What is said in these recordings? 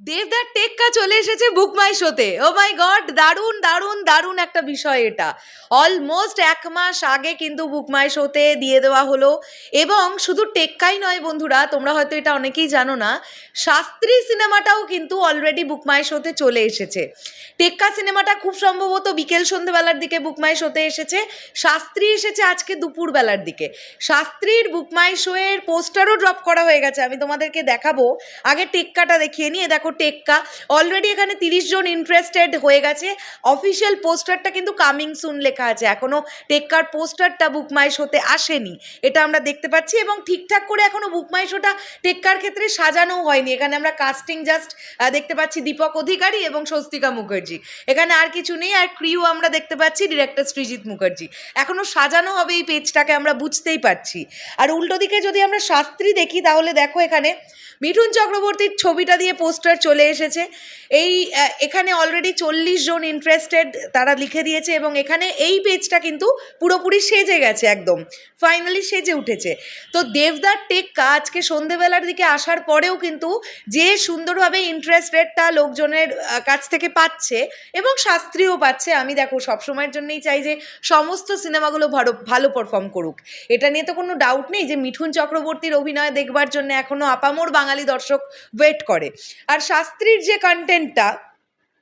দেবদার টেক্কা চলে এসেছে বুক মাই শোতে। ও মাই গড দারুণ দারুণ দারুণ একটা বিষয় এটা। অলমোস্ট এক মাস আগে কিন্তু বুক মাই শোতে দিয়ে দেওয়া হলো। এবং শুধু টেক্কাই নয় বন্ধুরা, তোমরা হয়তো এটা অনেকেই জানো না, শাস্ত্রী সিনেমাটাও কিন্তু অলরেডি বুক মাই শোতে চলে এসেছে। টেক্কা সিনেমাটা খুব সম্ভবত বিকেল সন্ধ্যেবেলার দিকে বুক মাই শোতে এসেছে। শাস্ত্রী এসেছে আজকে দুপুরবেলার দিকে। শাস্ত্রীর বুক মাই শো পোস্টারও ড্রপ করা হয়ে গেছে। আমি তোমাদেরকে দেখাবো। আগে টেক্কাটা দেখিয়ে নিয়ে দেখো টেক্কা। অলরেডি এখানে তিরিশ জন ইন্টারেস্টেড হয়ে গেছে। অফিসিয়াল পোস্টারটা কিন্তু কামিং সুন লেখা আছে। এখনও টেক্কার পোস্টারটা বুক মাই শোতে আসেনি। এটা আমরা দেখতে পাচ্ছি এবং ঠিকঠাক করে এখনও বুক মাই শোটা টেক্কার ক্ষেত্রে সাজানো হয়নি। এখানে আমরা কাস্টিং জাস্ট দেখতে পাচ্ছি দীপক অধিকারী এবং স্বস্তিকা মুখার্জি। এখানে আর কিছু নেই। আর ক্রিউ আমরা দেখতে পাচ্ছি ডিরেক্টর সৃজিত মুখার্জি। এখনও সাজানো হবে এই পেজটাকে আমরা বুঝতেই পারছি। আর উল্টো দিকে যদি আমরা শাস্ত্রী দেখি, তাহলে দেখো এখানে মিঠুন চক্রবর্তীর ছবিটা দিয়ে পোস্টার চলে এসেছে। এই এখানে অলরেডি চল্লিশ জন ইন্টারেস্টেড তারা লিখে দিয়েছে এবং এখানে এই পেজটা কিন্তু পুরোপুরি সেজে গেছে একদম। ফাইনালি সেজে উঠেছে। তো দেবদার টেক্কা আজকে সন্ধেবেলার দিকে আসার পরেও কিন্তু যে সুন্দরভাবে ইন্টারেস্ট রেটটা লোকজনের কাছ থেকে পাচ্ছে এবং শাস্ত্রীয় পাচ্ছে, আমি দেখো সবসময়ের জন্যই চাই যে সমস্ত সিনেমাগুলো ভালো ভালো পারফর্ম করুক। এটা নিয়ে তো কোনো ডাউট নেই যে মিঠুন চক্রবর্তীর অভিনয় দেখবার জন্য এখনও আপামোর বাঙালি দর্শক ওয়েট করে। আর শাস্ত্রীর যে কন্টেন্টটা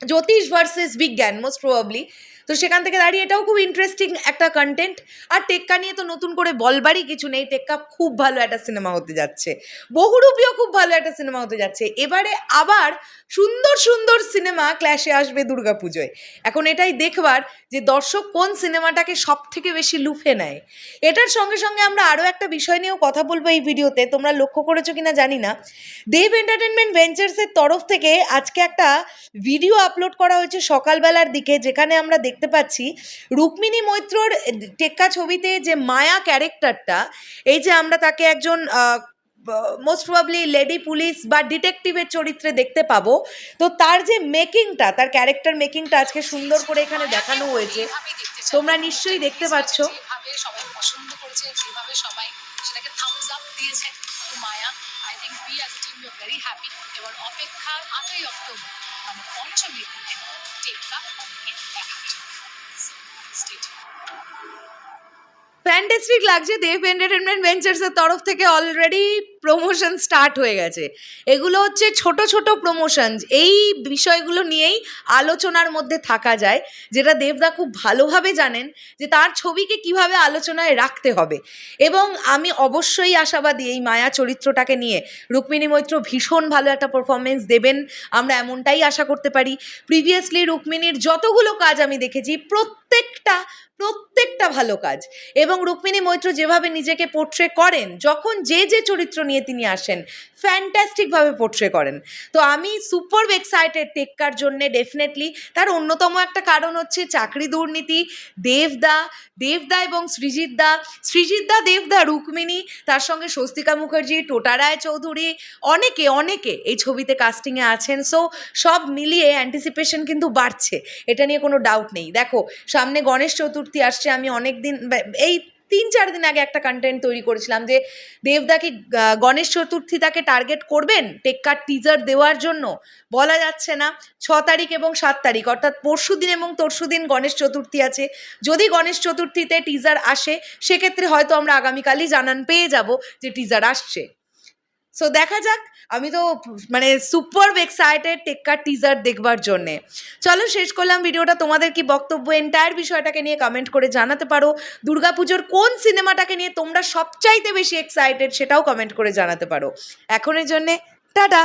জ্যোতিষ ভার্সেস বিজ্ঞান মোস্ট প্রবাবলি তো সেখান থেকে দাঁড়িয়ে এটাও খুব ইন্টারেস্টিং একটা কন্টেন্ট আর টেক্কা নিয়ে তো নতুন করে বলবারই কিছু নেই। টেক্কা খুব ভালো একটা সিনেমা হতে যাচ্ছে। বহুরূপীও খুব ভালো একটা সিনেমা হতে যাচ্ছে। এবারে আবার সুন্দর সুন্দর সিনেমা ক্ল্যাশে আসবে দুর্গাপুজোয়। এখন এটাই দেখবার যে দর্শক কোন সিনেমাটাকে সব থেকে বেশি লুফে নেয়। এটার সঙ্গে সঙ্গে আমরা আরও একটা বিষয় নিয়েও কথা বলব এই ভিডিওতে। তোমরা লক্ষ্য করেছ কিনা জানি না। দেব এন্টারটেনমেন্ট ভেঞ্চার্সের তরফ থেকে আজকে একটা ভিডিও আপলোড করা হয়েছে সকালবেলার দিকে, যেখানে আমরা দেখতে পাচ্ছি। রুক্মিণী মৈত্রর টেক্কা ছবিতে যে মায়া ক্যারেক্টারটা, এই যে আমরা তাকে একজন মোস্ট প্রবাবলি লেডি পুলিশ বা ডিটেকটিভের চরিত্রে দেখতে পাবো। তো তার যে মেকিংটা তার ক্যারেক্টার মেকিংটা আজকে সুন্দর করে এখানে দেখানো হয়েছে। তোমরা নিশ্চয়ই দেখতে পাচ্ছ। অপেক্ষা অক্টোবর দেখার জন্য স্টেট ফ্যান্টাস্টিক লাগছে দেব এন্টারটেনমেন্ট ভেঞ্চার্সের তরফ থেকে অলরেডি প্রমোশন স্টার্ট হয়ে গেছে। এগুলো হচ্ছে ছোট ছোট প্রমোশন এই বিষয়গুলো নিয়েই আলোচনার মধ্যে থাকা যায়, যেটা দেবদা খুব ভালোভাবে জানেন যে তার ছবিকে কীভাবে আলোচনায় রাখতে হবে। এবং আমি অবশ্যই আশাবাদী এই মায়া চরিত্রটাকে নিয়ে রুক্মিণী মৈত্র ভীষণ ভালো একটা পারফরমেন্স দেবেন, আমরা এমনটাই আশা করতে পারি। প্রিভিয়াসলি রুক্মিণীর যতগুলো কাজ আমি দেখেছি, প্রত্যেকটা প্রত্যেকটা ভালো কাজ। এবং রুক্মিণী মৈত্র যেভাবে নিজেকে পোট্রে করেন, যখন যে যে চরিত্র নিয়ে তিনি আসেন। ফ্যান্টাস্টিকভাবে পোট্রে করেন। তো আমি সুপার এক্সাইটেড টেক্কার জন্যে ডেফিনেটলি তার অন্যতম একটা কারণ হচ্ছে চাকরি দুর্নীতি। দেবদা দেবদা এবং সৃজিত দা সৃজিত দা দেবদা, রুক্মিণী, তার সঙ্গে স্বস্তিকা মুখার্জি, টোটা রায় চৌধুরী, অনেকে অনেকে এই ছবিতে কাস্টিংয়ে আছেন। সো সব মিলিয়ে অ্যান্টিসিপেশন কিন্তু বাড়ছে। এটা নিয়ে কোনো ডাউট নেই। দেখো, সামনে গণেশ চতুর্থী আসছে, আমি অনেক দিন এই তিন চার দিন আগে একটা কন্টেন্ট তৈরি করেছিলাম যে দেবদা কি গণেশ চতুর্থী তাকে টার্গেট করবেন টেক্কার টিজার দেওয়ার জন্য? বলা যাচ্ছে না। ছ তারিখ এবং সাত তারিখ, অর্থাৎ পরশু দিন এবং তরশু দিন গণেশ চতুর্থী আছে। যদি গণেশ চতুর্থীতে টিজার আসে, সেক্ষেত্রে হয়তো আমরা আগামীকালই জানান পেয়ে যাব যে টিজার আসছে। সো দেখা যাক। আমি তো মানে সুপার এক্সাইটেড টেক্কার টিজার দেখবার জন্যে। চলো শেষ করলাম ভিডিওটা। তোমাদের কি বক্তব্য এন্টায়ার বিষয়টাকে নিয়ে কমেন্ট করে জানাতে পারো। দুর্গাপুজোর কোন সিনেমাটাকে নিয়ে তোমরা সবচাইতে বেশি এক্সাইটেড সেটাও কমেন্ট করে জানাতে পারো। এখনের জন্যে, টাটা!